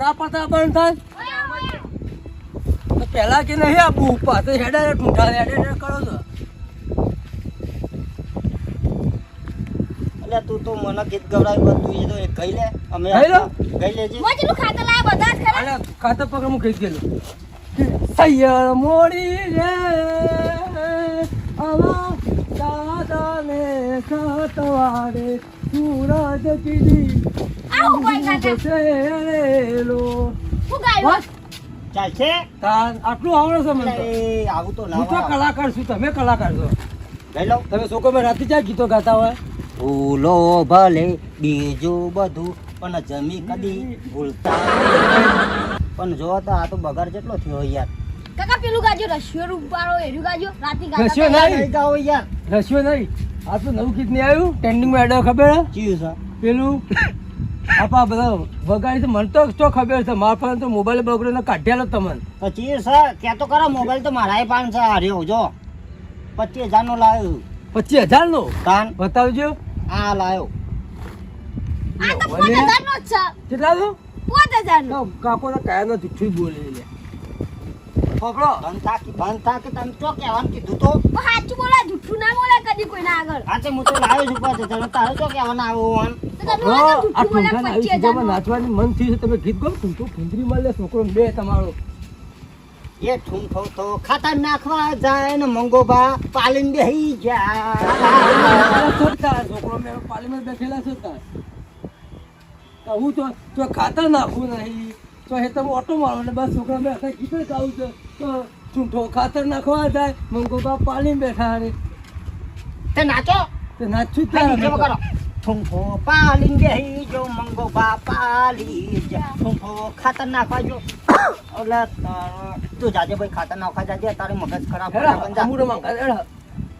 ના પડતા બંધ થાય? તો પેલા કે નહીં આપવું? પાછળ હેડે ઠૂંઠા હેડે હેડે કરો છો. એટલે તું તો મને ગીત ગવડાવી તું એ તો એક ગઈ લે. અમે ગઈ લેજે. મોજનું ખાતર લાયા બધા જ ખરા. અને ખાતર પકડ હું ગયેલું સૈયર મોડી રે આવા દાદાને ખતવાડે સૂરજ કીધી ચાલશે આટલું આવડે છે મને આવું તો હું તો કલાકાર છું તમે કલાકાર છો. લો. તમે છોકરો મેં રાતે ક્યાં ગીતો ગાતા હોય? ભૂલો ભલે બીજું બધું પણ જમી કદી ભૂલતા પણ જો તો આ તો બગાડ જેટલો થયો યાર. કાકા પેલું ગાજો રશિયો રૂપાળો એર્યું ગાજો રાતી ગાતા રશિયો નહીં. નહીં યાર. રસ્યો નહીં. આ તો નવું ગીત નહીં આવ્યું? ટ્રેન્ડિંગમાં એડો ખબર હે? ચીયું છે? પેલું? આપા બધા વગાડી છે મને તો તો ખબર છે મારા પાસે તો મોબાઈલ બગડેલો કાઢ્યાલો તમને. પછી સર કે ક્યાં તો ખરા મોબાઈલ તો મારા પાન છે હાર્યો જો. પચીસ હજાર નો લાવ્યો પચીસ હજાર નો કાન બતાવજો. આ લાવ્યો. પાંચ કેટલા નો? તો કાકો ના કાયા નો જુઠ્ઠું બોલે લે પકડો બંધ કે બંધ કે તમે ચો કહેવાનું કીધું તો? સાચું બોલે જુઠ્ઠું ના બોલે કદી કોઈના આગળ. હા તે હું તો લાવ્યો છું પાછો તમે તારે ચો કહેવાનું આવો તો તમે આ. નાચવાની મન થયું છે. તમે ગીત ગો ઠૂંઠું ફૂંદરી મળે છોકરો બે તમારો. એ ઠૂંઠો તો ખાતર નાખવા જાય ને મંગોબા પાલીને બેહી જાય. છોકરા છોકરો મેં પાલીમાં બેઠેલા છોતા તો હું તો તો ખાતર નાખું નહીં. તો એ તમે ઓટો મારો ને બસ છોકરા મેં આખા ગીત આવું છે તો ચૂંઠો ખાતર નાખવા જાય મંગોબા પાલીને બેઠા અરે તે નાચો. તે નાચું જ હા, તારે ઠૂંઠો પાલીને બેહી જો મંગોબા પાલી જા. ઠૂંઠો ખાતર નાખવા જો. ઓલા તારા- તું જાજે ભાઈ ખાતર નાખવા જાજે તારે મગજ ખરાબ. અમુડો મંગા એડા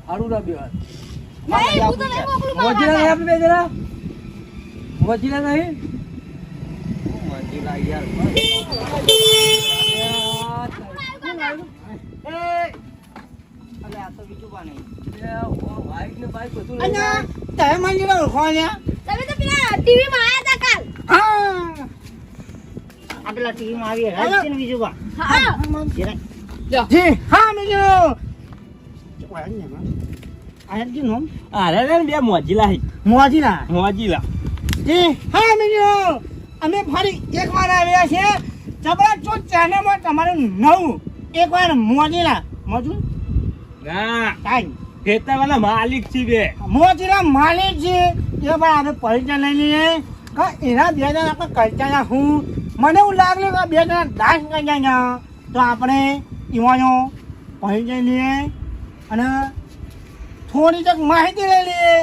હારું ના બેવા નહીં, હું તો નહીં મોકલું મોજીલા નહીં આપી બે જરા? મોજીલા નહીં? પેલા TV માં આવી રહ્યા છે ને બીજું બા. હા જરા. જી હા બીજું. આ જી નોમ અરે રે બે મોજીલા હી. મોજીલા. મોજીલા. જી હા બીજું. અમે ફરી એકવાર આવ્યા આવ્યા છે જો ચેનલમાં તમારું નવું એકવાર મોજીલા મોજું ના કાઈ ખેતર વાળા માલિક છે બે. મોજીલા માલિક છે. એ પણ આપણે પરિચય લઈ લઈએ કે એના બે જણા આપણે કરતા હું. મને એવું લાગ્યું કે બે જણા દાસ કરી તો આપણે ઈવાનો પરિચય લઈએ અને થોડી તક માહિતી લઈ લઈએ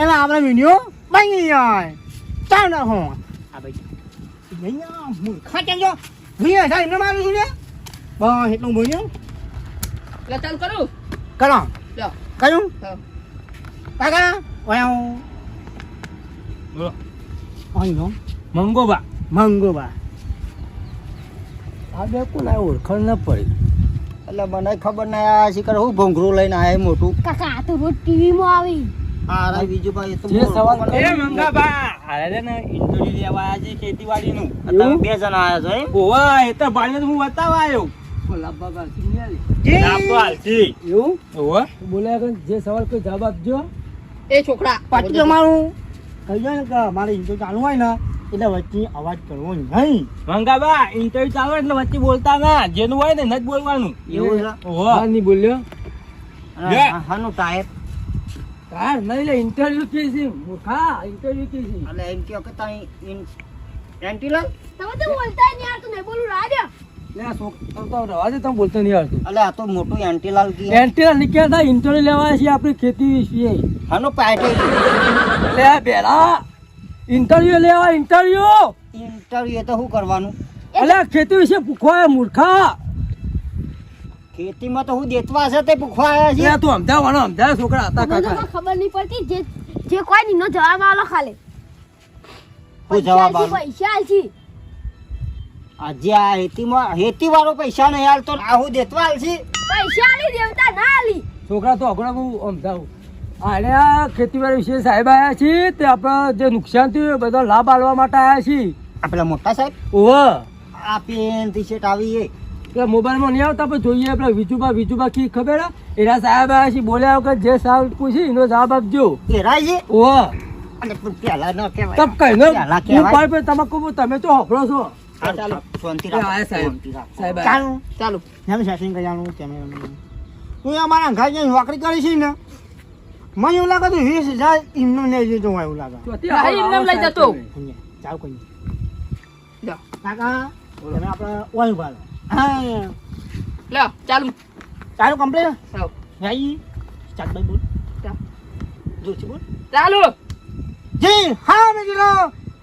એમાં આપણે વીડિયો બની જાય. ચાલ ભાઈ અહીંયા મૂર્ખા કેમ જો ભૂલી જાય એમને મારું છું ને બસ એટલું ભૂલ્યું એટલે ચાલ કરું કરો લ્યો. કયું હા. કાકા વયો બોલો અહીં નો મંગોબા મંગોબા આ બે કોણ આ ઓળખાણ ના પડી એટલે મને ખબર નહીં આ શીખર હું ભોંગરું લઈને આવ્યા મોટું કાકા આ તો રોજ ટીવીમાં આવી આ રા બીજું ભાઈ તો જે સવાલ એ મંગાબા ને ઇન્ટરવ્યુ લેવા આવ્યા છે ખેતીવાડી નું તમે બે જણા આવ્યા છો એમ? ઓવા એ તો ભાઈને હું આવ્યો. એવું? ઓવા બોલ્યા કે જે સવાલ કોઈ જવાબ આપજો. એ છોકરા પાછી તમારું કહી જાય ને કે મારે ઇન્ટરવ્યુ ચાલુ હોય ને એટલે વચ્ચે અવાજ કરવો નહીં. મંગાબા ઇન્ટરવ્યુ ચાલુ એટલે વચ્ચે બોલતા ના જેનું હોય ને ન જ બોલવાનું. એવું છે? ઓવા નહીં બોલ્યો? હા- હાનું ટાયર. કાર નહીં લે ઇન્ટરવ્યુ કે છે મૂર્ખા ઇન્ટરવ્યુ કે છે એટલે એમ કહો કે તઈ ઇન- એન્ટીલર તમે તો બોલતા નહીં યાર તું નહીં બોલું રાજા લે તો રવા દે તમે બોલતા નહીં આવતું એટલે આ તો મોટું એન્ટીલાલ કી નીકળ્યા હતા ઇન્ટરવ્યુ લેવા છે આપણી ખેતી વિશે. હાનું પાયટે લે બેલા ઇન્ટરવ્યુ લેવા ઇન્ટરવ્યુ ઇન્ટરવ્યુ તો શું કરવાનું? અલે આ ખેતી વિશે પૂછવા મૂર્ખા. ખેતીમાં તો હું દેતવા છે તે પૂછવા આવ્યા છે તું અમદાવાદ અમદાવાદ છોકરા હતા કાકા. તો ખબર નહીં પડતી જે જે કોઈ નહીં નો જવાબ આલો ખાલી. હું જવાબ પૈસા આલું? પૈસા આલજી. આજે આ હેતીમાં હેતી વાળો પૈસા નહીં આલતો આ હું દેતવા છે પૈસા આલી દેવતા ના આલી. છોકરા તો અગણા બહુ અમદાવાદ આને આ ખેતીવાડી વિશે સાહેબ આવ્યા છીએ તે આપણે જે નુકસાન થયું એ બધો લાભ આલવા માટે આવ્યા છીએ આપણા મોટા સાહેબ ઓહ. આ પેન ટી શર્ટ આવી એ મોબાઈલમાં નહીં આવતા પણ જોઈએ આપણે વિજુબા વિજુબા કી ખબર હે? એના સાહેબ આવ્યા છે બોલ્યા વગર જે સાહેબ પૂછી એનો જવાબ આપજો. ઓહ. હું તમાકુ તમે તો હફળો છો. હા, ચાલો. તું અમારા ઘર જઈને નોકરી કરી છે ને મને એવું લાગે તો વીસ હજાર એમનું લઈ જતો હોય એવું લાગે. હા, આવો લઈ જતો. ચાલ કોઈ કાકા તમે આપણે ઓય ઊભા રહો. હા. લ્યો ચાલુ. ચાલો કમ્પ્લેટ ચાલો ભાઈ ચાલ ભાઈ બોલ. જોરથી બોલ. ચાલુ. જી હા મિત્રો.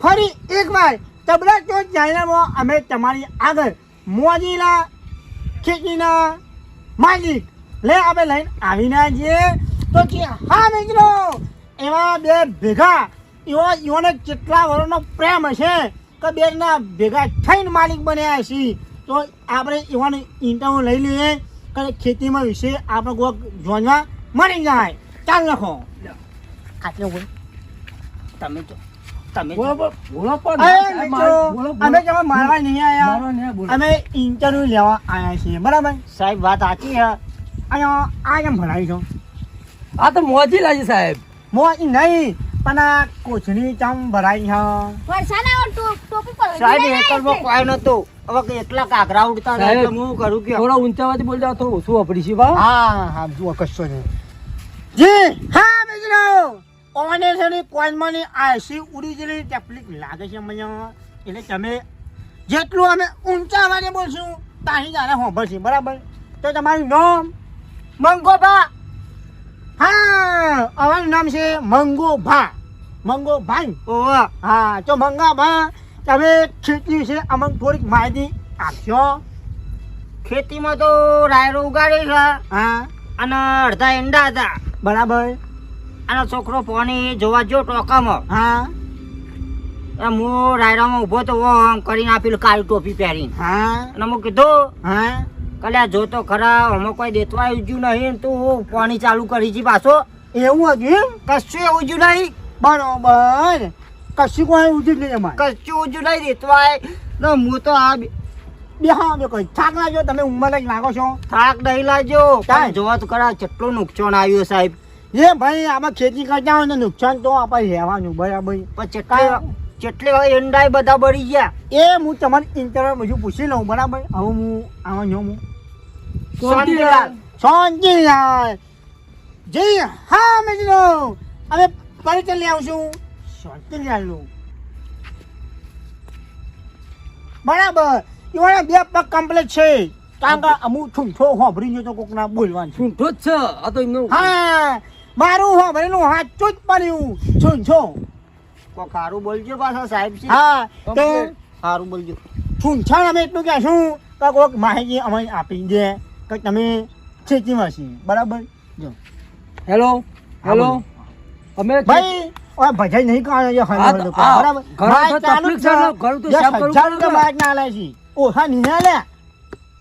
ફરી એકવાર તબલા ચોક ચેનલમાં અમે તમારી આગળ મોજીલા ખેતીના માલિક લે આપણે લઈને આવીને છીએ તો કે હા મિત્રો. એવા બે ભેગા એવા યુવાને કેટલા વર્ષનો પ્રેમ હશે કે બેના ભેગા થઈને માલિક બન્યા છે તો આપણે એવાનો ઇન્ટરવ્યુ લઈ લઈએ કે ખેતીમાં વિશે આપણે કોઈક જાણવા મળી જાય. ચાલ લખો. આટલો બોલ. તમે તો તમે બોલો, પણ. અમે કેવા મારવા નહીં આવ્યા. અમે ઇન્ટરવ્યુ લેવા આવ્યા છીએ બરાબર? સાહેબ વાત સાચી છે. અહીંયા આ કેમ ભણાવી છો આ તો મોજી લાગી સાહેબ. મોજી નહીં. પણ કોચની ચમ ભરાઈ છે ટો- ટોપી પર સાહેબ એકરમાં આવ્યા કોઈ નતું હવે કે એટલા કાકરા ઉડતા સાહેબ. એટલે હું કરું કે થોડા ઊંચાવાથી બોલ જાવ થોડું ઓછું વાપરી છે બા હા હા જો કશો નહીં. જી હા મિત્રો. ઓને છે ને આઈસી ઉડી જેલી તકલીફ લાગે છે મને. એટલે તમે જેટલું અમે ઊંચા અવાજે બોલશું તાહી જાણે હોંભળશે બરાબર? તો તમારું નામ? મંગોભા. હા અમારું નામ છે મંગોભા. મંગોભાઈ ઓવા હા તો મંગાભા તમે ખેતી વિશે અમને થોડીક માહિતી આપશો ખેતીમાં તો રાયરો ઉગાડી છે. હા. અને અડધા ઈંડા હતા. બરાબર. અને છોકરો પાણી જોવા જો ટોકામાં. હા. હું રાયરામાં ઊભો તો આમ કરીને આપેલું કાળી ટોપી પહેરીને. હા. અને હું કીધું હા. કલ્યા જો તો ખરા આમાં કોઈ દેતવા ઉજ્યું નહીં તું પાણી ચાલુ કરી છે પાછો. એવું હતું કશું એવું ઉજ્યું નહીં. બરોબર. કશું કોઈ ઉઠી નહીં અમારે. કશું ઉજ્યું નહીં રીતવાય તો હું તો આ બે- હા બે કોઈ. થાક લાગ્યો? તમે ઉંમર જ લાગો છો. થાક નહીં લાજો? જોવા તો કરા કેટલું નુકસાન આવ્યું સાહેબ. એ ભાઈ આમાં ખેતી કરતા હોય ને નુકસાન તો આપણે રહેવાનું બરાબર. પણ ચેટલી ચેટલી વાર ઈંડાય બધા બળી ગયા. એ હું તમારી ઇન્ટરવ્યુ બધું પૂછી લઉં બરાબર? હવે હું આમાં જો હું શાંતિલાલ. શાંતિલાલ. જી હા મિત્રો. અમે પરિચય લઈ આવશું શાંતિલાલનું બરાબર. એવાના બે પગ કમ્પ્લીટ છે. કારણ કે અમુક છૂંઠો હોભરી તો કોકના બોલવાનું છે. છૂંઠો જ છે. આ તો એમનું હા. મારું હોભરેલું હાચું જ પડ્યું. છૂંઠો કોક સારું બોલજો પાછા સાહેબ છે. હા તો. સારું બોલજો. છૂંછાણ અમે એટલું કહેશું કે કોઈક માહિતી અમે આપી દે કે તમે ખેતીમાં છીએ બરાબર? જો. હેલો હેલો અમે ભાઈ ઓય ભજાઈ નહીં કાઢે છે હા તો બરાબર? ઘર તો તકલીફ છે ઘર તો સાફ કરું ચાલ પડે રૂપિયા ના માઇક છી. ઓ હા ની ના લે.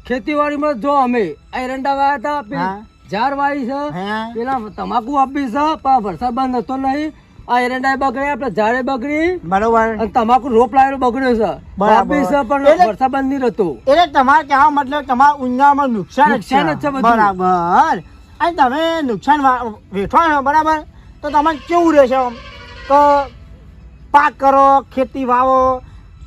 ખેતીવાડીમાં જો અમે એરંડા વાયા હતા. ઝાડ વાવી છે પેલા તમાકુ આપી છે પણ વરસાદ બંધ હતો નહીં. આ એરંડા બગડ્યા આપણે ઝાડે બગડી. બરોબર. અને તમાકુ રોપ લાવેલો બગડ્યો છે. બરાબર. આપી છે પણ વરસાદ બંધ નહીં રહેતો. એટલે તમારે કહેવા મતલબ તમારા ઊંઘામાં નુકસાન જ નુકસાન જ છે. બરાબર. અને તમે નુકસાન વા- વેઠો બરાબર? તો તમારે કેવું રહેશે આમ? તો પાક કરો ખેતી વાવો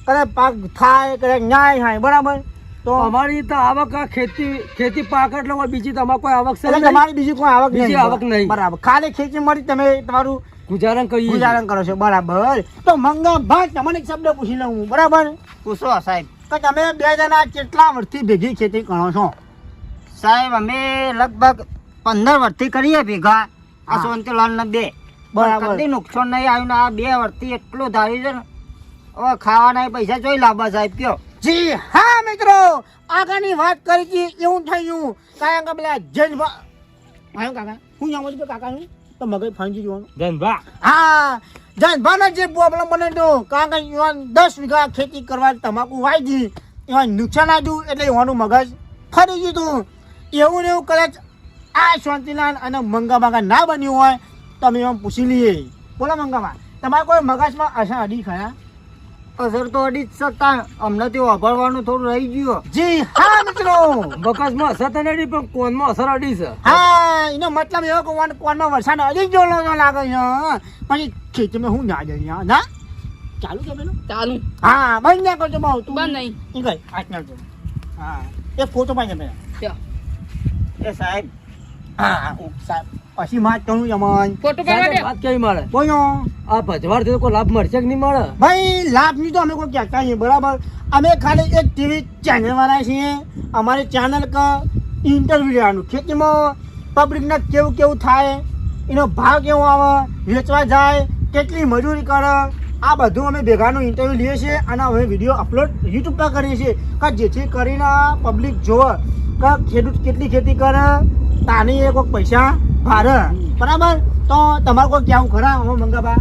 કદાચ પાક થાય કદાચ ન્યાય થાય બરાબર? તો અમારી તો આવક ખેતી ખેતી પાક એટલે કોઈ બીજી તમારે કોઈ આવક છે તમારી બીજી કોઈ આવક બીજી આવક નહીં. બરાબર. ખાલી ખેતી મળી તમે તમારું ગુજારણ કરી ગુજારણ કરો છો. બરાબર. તો મંગા ભાઈ તમને એક શબ્દ પૂછી લઉં બરાબર? પૂછો સાહેબ. તો તમે બે જણા કેટલા વર્ષથી ભેગી ખેતી કરો છો? સાહેબ અમે લગભગ પંદર વર્ષથી કરીએ ભેગા. આ હા. સોનતીલાલ ને બે. બરાબર. કદી નુકસાન નહીં આવ્યું ને આ બે વર્ષથી એટલું ધાર્યું છે ને. હવે ખાવાના પૈસા જોઈ લાવવા સાહેબ કયો. જી હા મિત્રો. આગળની વાત કરી હતી એવું થયું. કારણ કે પેલા જજભા આયો કાકા હું જાણું છું કાકા કાકાનું? તો મગજ ફાંજી જોવાનું જનભા હા જનભાને જે પ્રોબ્લેમ બને તો કારણ કે યુવાન દસ વીઘા ખેતી કરવા તમાકુ વાઈ દી એવા નુકસાન આવ્યું એટલે એવાનું મગજ ફરી ગયું હતું. એવું ને એવું કદાચ આ શાંતિલાલ અને મંગાબાગા મંગા ના બન્યું હોય તો અમે એમ પૂછી લઈએ. બોલો મંગાબા તમારે કોઈ મગજમાં અસર અડી ખરા? અસર તો અડી જ શકતા અમને તે વાપરવાનું થોડું રહી ગયું. જી હા મિત્રો. મગજમાં અસર તો નથી પણ કોનમાં અસર અડી છે? હા એનો મતલબ એવો કે કોણ કોણમાં વરસાદ અડી જ તો લાગે છે. પછી ખેતીમાં હું ના જઈ ના? ચાલુ કે પેલું? ચાલુ. હા બંધ ના કરજો બહુ તું બંધ નહીં. ઈ ગઈ આજના હા એક ફોટો પાડે પેલા. એ સાહેબ હા. હા સાહેબ પછી માં કહું યમન ફોટો પાડવા દે. વાત કેવી મળે બોલો. આ ભજવાડથી તો કોઈ લાભ મળશે કે નહીં મળે ભાઈ લાભની તો અમે કોઈ કહેતા નહીં બરાબર? અમે ખાલી એક ટીવી ચેનલ વાળા છીએ. અમારી ચેનલ ક ઇન્ટરવ્યુ લેવાનું. ખેતીમાં પબ્લિકને કેવું કેવું થાય એનો ભાવ કેવો આવે વેચવા જાય કેટલી મજૂરી કરે આ બધું અમે ભેગાનું ઇન્ટરવ્યુ લઈએ છીએ અને અમે વીડિયો અપલોડ યુટ્યુબ પર કરીએ છીએ. કે જેથી કરીને પબ્લિક જોવે કે ખેડૂત કેટલી ખેતી કરે તાની એ કોઈક પૈસા ભારે બરાબર? તો તમારે કોઈ કહેવું ખરા? હું મંગાબા.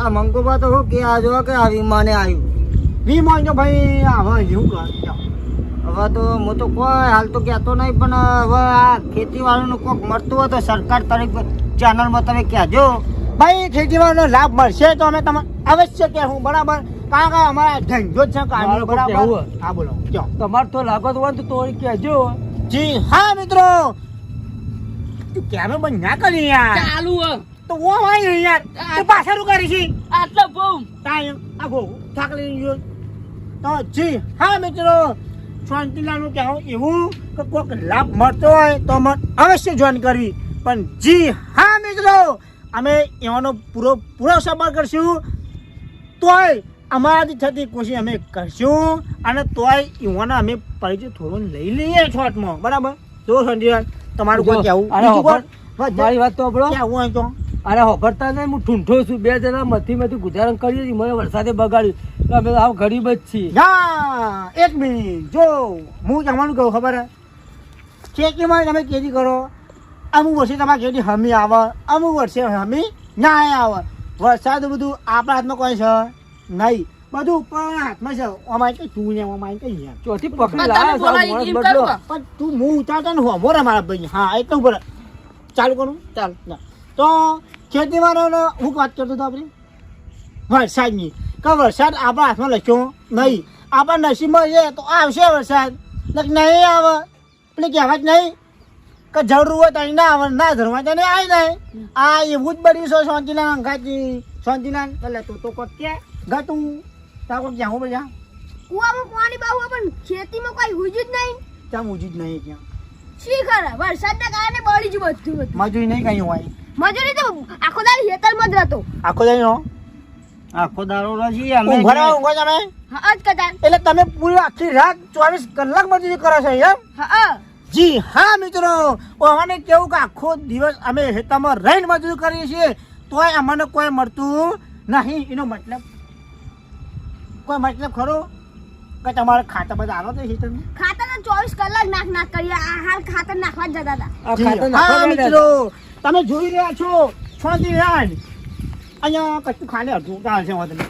આ મંગોબા તો શું કે આ જો કે આ વિમાને આવ્યું વી જો ભાઈ હવે એવું કર હવે તો હું તો કોઈ હાલ તો કહેતો નહીં પણ હવે આ ખેતીવાળાનું કોઈક મળતું હોય તો સરકાર તરફ ચેનલમાં તમે કહેજો. ભાઈ ખેતીવાળાનો લાભ મળશે તો અમે તમે અવશ્ય કહેવું બરાબર? કારણ કે અમારા ધંધો જ છે કામ બરાબર? હા બોલો તમારે તો લાગત હોય તો કહેજો. જી હા મિત્રો. તું કેમે બંધ ના કરી યાર? ચાલુ હે. તો ઓ ભાઈ યાર તું પાછળ કરી છે આટલો બૂમ. ટાઈમ આ ગો થાક લઈ ગયો તો જી હા મિત્રો શાંતિલાલનું કહેવું એવું કે કોઈક લાભ મળતો હોય તો મને અવશ્ય જોઈન કરવી પણ જી હા મિત્રો અમે એવાનો પૂરો પૂરો સફર કરશું. તોય અમારાથી થતી કોશિશ અમે કરશું અને તોય એવાના અમે પરિચય થોડો લઈ લઈએ શોર્ટમાં. બરાબર? જો સંજય તમારું કોઈ કેવું? મારી વાત તો આપણો કેવું હોય તો અરે હોભરતા નહીં હું ઠૂંઠો છું. બે જણા મથી મથી ગુજારણ કરી હતી મને વરસાદે બગાડ્યું. અમે આવ ગરીબ જ છીએ. ના એક મિનિટ. જો હું જમવાનું કહું ખબર હે? ખેતીમાં તમે કેરી કરો. અમુક વર્ષે તમારે ખેતી હમી આવે. અમુક વર્ષે હમી ના આવે. વરસાદ બધું આપણા હાથમાં કોઈ છે નહીં. બધું ઉપર હાથમાં છે અમારે કઈ તું ને અમારે કઈ યાર ચોથી પકડી બદલો. પણ તું હું ઉતારતો ને હોમો રે મારા ભાઈ હા એક ઉપર ચાલુ કરું? ચાલ. તો ખેતીવાળાનો હું વાત કરતો હતો આપણે? વરસાદની. કે વરસાદ આપણા હાથમાં લખ્યો નહીં. આપણા નસીબમાં છે તો આવશે વરસાદ. નહીં આવે. એટલે કહેવત નહીં કે જરૂર હોય તો ના આવે ના ધરવા તો નહીં આવી નહીં. આ એવું જ બન્યું છે શાંતિલાલ અંગાજી. શાંતિલાલ. એટલે તું તો કે. ગા તું તાકો ક્યાં હું બધા કુવામાં પાણી બહુ પણ ખેતીમાં કોઈ હુજ્યું જ નહીં. ત્યાં મૂજી જ નહીં ક્યાં? શી ખરા? વરસાદના કારણે બળી જ બધું હતું મજૂરી નહીં કઈ હોય. મજૂરી તો આખો દાડી ખેતરમાં જ રહેતો. આખો day નો? આખો દાડો રહીએ અમે ના ઊંઘો તમે? હા જ કદાચ. એટલે તમે પૂરી આખી રાત ચોવીસ કલાક મજૂરી કરો છો એમ? હા જી હા મિત્રો. અમને કેવું કે આખો દિવસ અમે હેતામાં રહીને મજૂરી કરીએ છીએ તોય અમને કોઈ મળતું નહીં. એનો મતલબ કોઈ મતલબ ખરો? કે તમારે ખાતર બધા આવો તો ખેતરમાં ખાતર તો ચોવીસ કલાક નાખ નાખ કરીએ આ હાલ ખાતર નાખવા જ જતા હતા. હા મિત્રો. તમે જોઈ રહ્યા છો શાંતિ રાજ અહીંયા કશું ખાલી અડધું ચાલશે વાંધો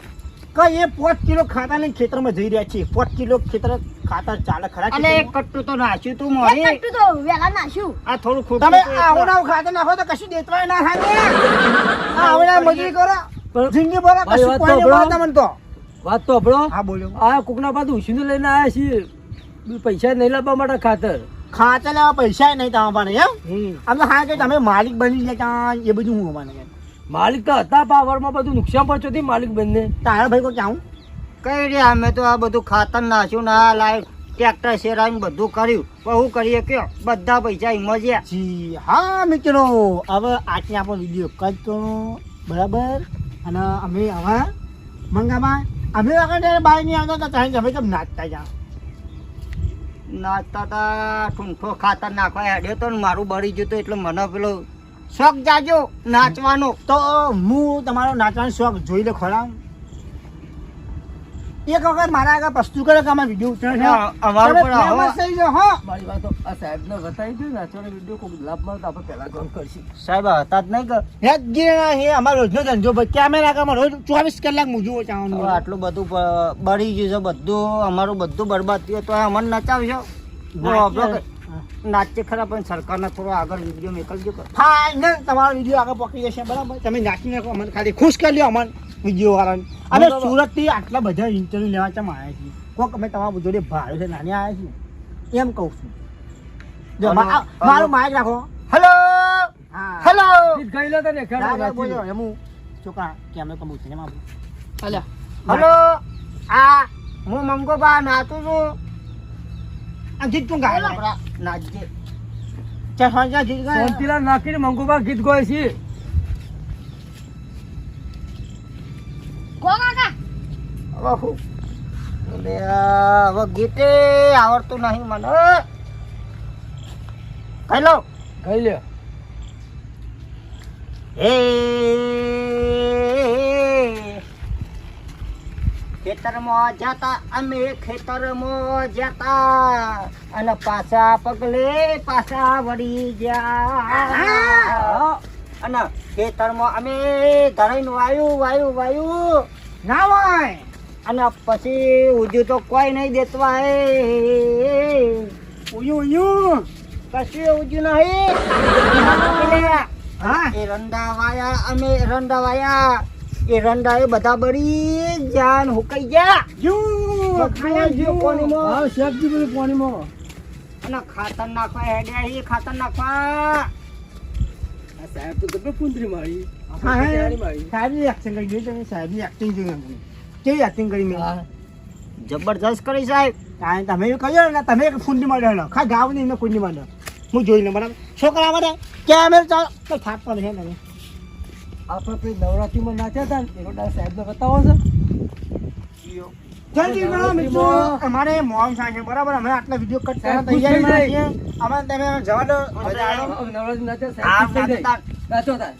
કે એ પાંચ કિલો ખાતાને ખેતરમાં જઈ રહ્યા છીએ. પાંચ કિલો ખેતર ખાતર ચાલે ખરા અને એક? કટ્ટું તો નાખ્યું તું મારી કટ્ટું તો વેલા નાખ્યું આ થોડું ખોટું તમે આવું ના ખાતર નાખો તો કશું દેતવાય ના થાય આ હવે ના મજૂરી કરો. જિંદગી બોલો કશું કોઈ નહીં. બોલતા મને તો. વાત તો આપણો. હા બોલ્યો આ કુકના પાછું ઉછીને લઈને આવ્યા છીએ. પૈસા નહીં લાવવા માટે ખાતર. ખાતર લેવા પૈસા નહીં તમારા પાસે એમ? અમે આમ તો હા કે તમે માલિક બની જતા એ બધું હું અમારે માલિક તો હતા પાવરમાં બધું નુકસાન પડતું હતી માલિક બંને. તારા ભાઈ કોઈ ક્યાં કઈ રહ્યા અમે તો આ બધું ખાતર નાખ્યું ના આ લાઈવ ટ્રેક્ટર શેરાઈને બધું કર્યું. પણ શું કરીએ કે બધા પૈસા એમાં છે જી હા મિત્રો. હવે આજની આપણો વીડિયો કરતો કરો બરાબર? અને અમે હવે મંગામાં અમે વખતે બહાર નહીં આવતા હતા ત્યાં અમે કેમ નાચતા જા. નાચતા હતા ઠૂંઠો ખાતર નાખવા હેડ્યો તો ને મારું બળી ગયું એટલે મને પેલો શોખ જાજો નાચવાનો તો હું તમારો નાચવાનો શોખ જોઈ લે ખરા એક વખત મારા આગળ પસ્તુ કરે કે આમાં વીડિયો ઉતરે અમારું પણ આવો. થઈ ગયો હા. મારી વાત તો આ સાહેબને બતાવી દે નાચવાનો વીડિયો કોઈ લાભ મળે તો આપણે પહેલા ગમ કરશું. સાહેબ હતા જ નહીં કે? હેત ગીરા હે અમારો રોજનો ધંધો ભાઈ. કેમેરા કામ રોજ ચોવીસ કલાક મૂજવો હવે ચાવવાનું આટલું બધું બળી ગયું છે બધું અમારું બધું બરબાદ થયું. તો અમને નચાવશો? નાચે ખરા પણ સરકારને થોડો આગળ વીડિયો મોકલજો ને તમારો વીડિયો આગળ પકડી જશે. બરાબર? તમે નાચી નાખો અમને ખાલી ખુશ કરી લો અમને વીડિયો વાળાને. અમે સુરતથી આટલા બધા ઇન્ટરવ્યુ લેવા ચમ આવ્યા છીએ? કોક અમે તમારા જોડે ભાડે છે નાની આવ્યા છીએ? એમ કહું છું. જો મારું માઇક રાખો. હેલો! હેલો! ગીત ગાઈ લો તને નાચી બોલો. એમ હું છોકરા કેમેરો કમ છે. એમાં હલો! હેલો! આ હું મંગોબા નાતું છું. આ ગીત તું ગાય? નાચજે ચાલ સાંજે ગીત ગાય. નાખીને મંગુબા ગીત ગાય છે. કો કાકા. હવે હું? એટલે હવે ગીતે આવડતું નહીં મને કઈ લો. ગાઈ લે. હે. ખેતરમાં જતા અમે ખેતરમાં જતા અને પાછા પગલે પાછા વળી ગયા. અને ખેતરમાં અમે ધરાઈને વાયુ વાયુ વાયુ ના હોય. અને પછી ઉજ્યું તો કોઈ નહીં દેતવા હે. ઉયું ઉયું. કશું ઉજ્યું નહીં. હા એ રંડા વાયા અમે રંડા વાયા એ રંડા એ બધા બળી જાન હુકાઈ ગયા. ખાયા ગયો કોણીમાં. હા શેફજી બધું પાણીમાં. અને ખાતર નાખવા હેડ્યા એ ખાતર નાખવા. સાહેબ તો ગમે કુંદરી મારી સાહેબની એક્શન કરી જોઈ તમે સાહેબની એક્ટિંગ જોઈ કેવી એક્ટિંગ કરી મેં જબરદસ્ત કરી સાહેબ. કારણ તમે એવું કહ્યું ને તમે એક ફૂંડી માંડ્યો ખા ગાવ નહીં કુંડી માંડ્યો હું જોઈ લઉં બરાબર? છોકરા માટે કેમેરા ચાલ. તો થાક પડે છે તમે આપણે પેલી નવરાત્રીમાં નાચ્યા હતા ને એનો ડાન્સ સાહેબને બતાવો છે. જલ્દી મિત્રો. અમારે મોહન સાહેબ બરાબર? અમે આટલા વીડિયો કટ કરવા તૈયારી છીએ અમે તમે જવા દો. નાચતા. નાચો તાર.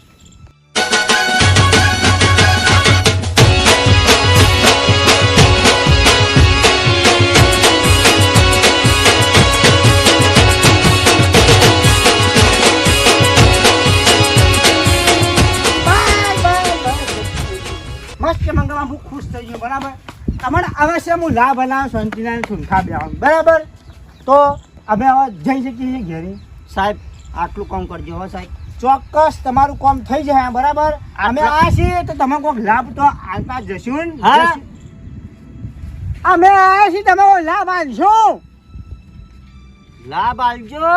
મસ્ત મંગળમાં હું ખુશ થઈ ગયો બરાબર તમારે અવશ્ય હું લાભ બનાવ શાંતિનારાયણ સુનખા બેવાનું બરાબર તો અમે હવે જઈ શકીએ છીએ ઘેરે. સાહેબ આટલું કામ કરજો હો સાહેબ. ચોક્કસ તમારું કામ થઈ જાય બરાબર? અમે આ છીએ તો તમે કોઈક લાભ તો આલતા જશું હા. અમે આ છીએ તમે કોઈ લાભ આલશો લાભ આલજો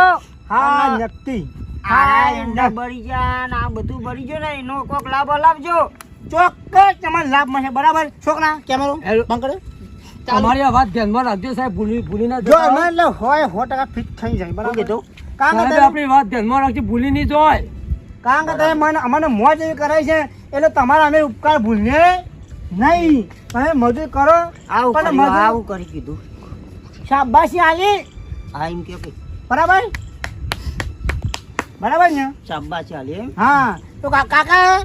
હા નક્કી. આ બળી ગયા આ બધું બળી ગયો ને એનો કોઈક લાભ લાવજો ચોક્કસ તમારે લાભ મળશે બરાબર? છોકરા કેમેરો હેલો. તમારી આ વાત ધ્યાનમાં રાખજો સાહેબ ભૂલી ભૂલી ના જો અમે એટલે હોય સો ટકા ફિટ થઈ જાય બરાબર? કીધું? કારણ કે આપણી વાત ધ્યાનમાં રાખજો ભૂલી નહીં જોય કારણ કે તમે? મને અમને મોજ એવી કરાય છે એટલે તમારા અમે ઉપકાર ભૂલીએ નહીં. તમે મજૂર કરો આવું પણ આવું કરી કીધું. શાબાશી આલી. હા એમ કે. બરાબર? બરાબર ને? શાબાશી આલી હા તો કાકા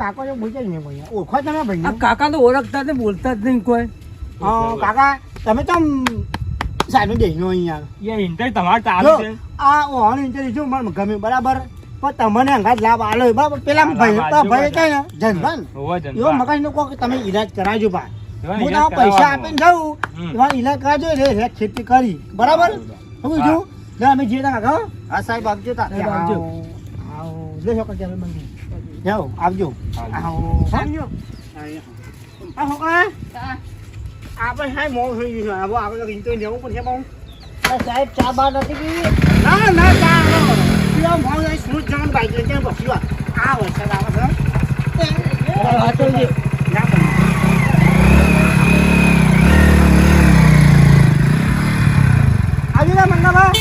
કાકો જો બોલતા જ નહીં ભાઈ. ઓળખો તમે ભાઈ. કાકા તો ઓળખતા જ નહીં બોલતા જ નહીં કોઈ. કાકા તમે તો સાહેબ દેખનો અહીંયા? એ ઇન્ટર તમારે ચાલુ છે. આ ઓન ઇન્ટરવ્યુ છું મને ગમ્યું બરાબર? પણ તમને અંગાત લાભ આલો બરાબર. પેલા ભાઈ ભાઈ. કઈ ને? જનભાન. એવો મગજ નો કહો કે તમે ઈલાજ કરાવજો ભાઈ હું ઈલાજ પૈસા આપીને જાઉં એવા ઈલાજ કરાવજો એટલે રે ખેતી કરી. બરાબર? હું. છું લે અમે જે તા કાકા હા. સાહેબ આપજો તા આવજો. આવો. લે છોકરા ચાલો જાઓ આવજો. આવજો. આવો. આવજો આ છોકરા હા. આપણે સાહેબ મોડું થઈ ગયું છે. હવે આપણે ઇન્ટરવ્યુ લેવું પડશે બહુ. સાહેબ ચા બા નથી પીવી? ના ના ચાલો પેલા મોડું થઈ સ્મૂથ જવાનું બાઈક લઈને ત્યાં બસ્યું આ. વરસાદ આવે છે વાંચો છે ના બને. આવી જા મંગાભા.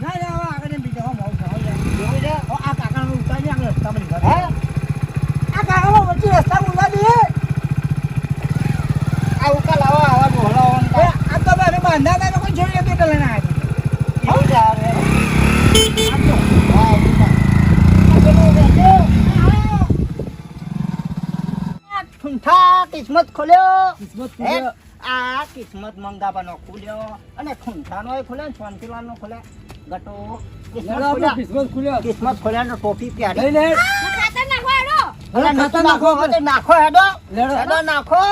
ના, ના, હવે આગળ એમ બીજા હો, મોડું થાય. હો, આ કાકાનો ઉતારી આગળ રસ્તામાં નીકળે. આ કાકાનો વચ્ચે રસ્તામાં ઉતારી દે. આ ઉકા લાવો આવા બોલો આ તો અમે બાંધા હતા તો કોઈ જોઈ નથી એટલે લઈને આવ્યા હતા. આપજો. ઠુંઠા કિસ્મત ખોલ્યો. આ કિસ્મત મંગાવાનો ખુલ્યો અને ઠુંઠાનો ને ગટો કિસ્મત ખોલ્યા. કિસ્મત ને ટોપી નાખો નાખો. નાખો હેડો. હેડો નાખો